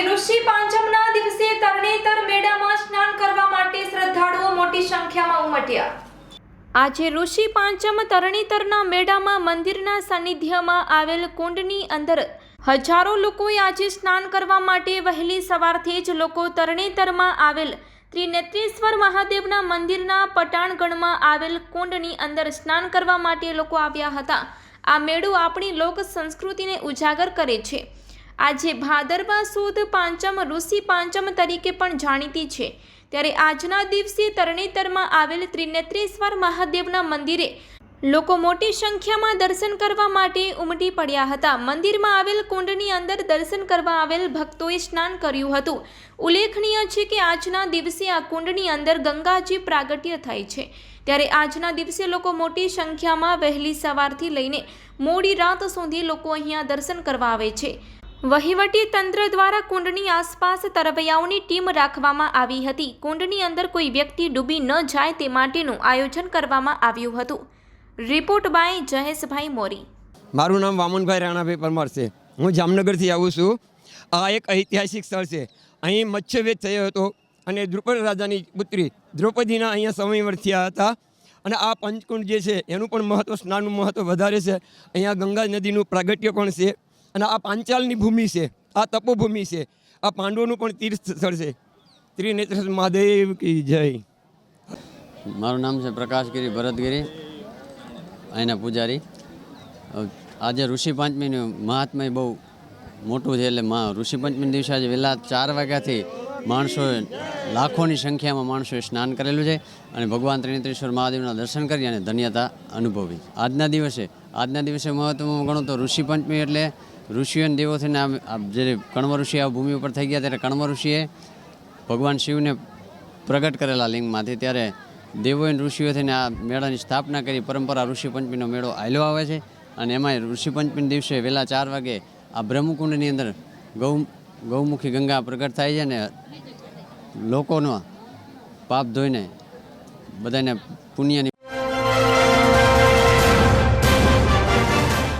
આજે ઋષિ પાંચમના દિવસે તરણેતર મેળામાં સ્નાન કરવા માટે શ્રદ્ધાળુઓ મોટી સંખ્યામાં ઉમટ્યા. આજે ઋષિ પાંચમ તરણેતરના મેળામાં મંદિરના સાનિધ્યમાં આવેલ કુંડની અંદર હજારો લોકોએ આજે સ્નાન કરવા માટે વહેલી સવારથી જ લોકો તરણેતરમાં આવેલ ત્રિનેત્રેશ્વર મહાદેવના મંદિરના પટાણગણમાં આવેલ કુંડની અંદર સ્નાન કરવા માટે લોકો આવ્યા હતા. આ મેળો આપણી લોક સંસ્કૃતિને ઉજાગર કરે છે. આજે ભાદરવા સુદ પાંચમ, ઋષિ પાંચમ તરીકે પણ જાણીતી છે. ત્યારે આજના દિવસે તરણેતરમાં આવેલ ત્રિનેત્રેશ્વર મહાદેવના મંદિરે લોકો મોટી સંખ્યામાં દર્શન કરવા માટે ઉમટી પડ્યા હતા. મંદિરમાં આવેલ કુંડની અંદર દર્શન કરવા આવેલ ભક્તોએ સ્નાન કર્યું હતું. ઉલ્લેખનીય છે કે આજના દિવસે આ કુંડની અંદર ગંગાજી પ્રાગટ્ય થાય છે. ત્યારે આજના દિવસે લોકો મોટી સંખ્યામાં વહેલી સવારથી લઈને મોડી રાત સુધી લોકો અહીંયા દર્શન કરવા આવે છે. વહીવટી તંત્ર દ્વારા કુંડની આસપાસ તરવૈયાઓની ટીમ રાખવામાં આવી હતી. કુંડની અંદર કોઈ વ્યક્તિ ડૂબી ન જાય તે માટેનું આયોજન કરવામાં આવ્યું હતું. Report by Jayeshbhai Mori. મારું નામ વામનભાઈ રાણાભાઈ પરમાર છે. હું જામનગરથી આવું છું. આ એક ઐતિહાસિક સ્થળ છે. અહીં મત્સ્યવેદ થયો હતો અને દ્રુપદ રાજાની પુત્રી દ્રૌપદીના અહીંયા સમયવર થયા હતા. અને આ પંચકુંડ જે છે, એનું પણ મહત્ત્વ સ્નાનનું મહત્ત્વ વધારે છે. અહીંયા ગંગા નદીનું પ્રાગટ્ય પણ છે. અને આ પાંચાલની ભૂમિ છે, આ તપોભૂમિ છે. આ પાંડવોનું પણ તીર્થ સ્થળ છે. ત્રિનેત્ર મહાદેવ કી જય. મારું નામ છે પ્રકાશગીરી ભરતગીરી અહીંના પૂજારી. આજે ઋષિ પાંચમીનું મહાત્મય બહુ મોટું છે એટલે ઋષિ પંચમી દિવસે આજે વહેલા ચાર વાગ્યાથી માણસોએ લાખોની સંખ્યામાં માણસોએ સ્નાન કરેલું છે અને ભગવાન ત્રિનેત્રેશ્વર મહાદેવના દર્શન કરી અને ધન્યતા અનુભવી. આજના દિવસે આજના દિવસે મહત્વમાં ગણો તો ઋષિ પંચમી એટલે ઋષિઓ અને દેવો થઈને આ જ્યારે કણવ ઋષિ આ ભૂમિ ઉપર થઈ ગયા ત્યારે કણવ ઋષિએ ભગવાન શિવને પ્રગટ કરેલા લિંગમાંથી ત્યારે દેવો અને ઋષિઓ થઈને આ મેળાની સ્થાપના કરી પરંપરા ઋષિ પંચમીનો મેળો આયલો આવે છે અને એમાં ઋષિ પંચમી દિવસે વહેલા ચાર વાગે આ બ્રહ્મકુંડની અંદર ગૌ ગૌમુખી ગંગા પ્રગટ થાય છે અને લોકોનો પાપ ધોઈને બધાને પુણ્યની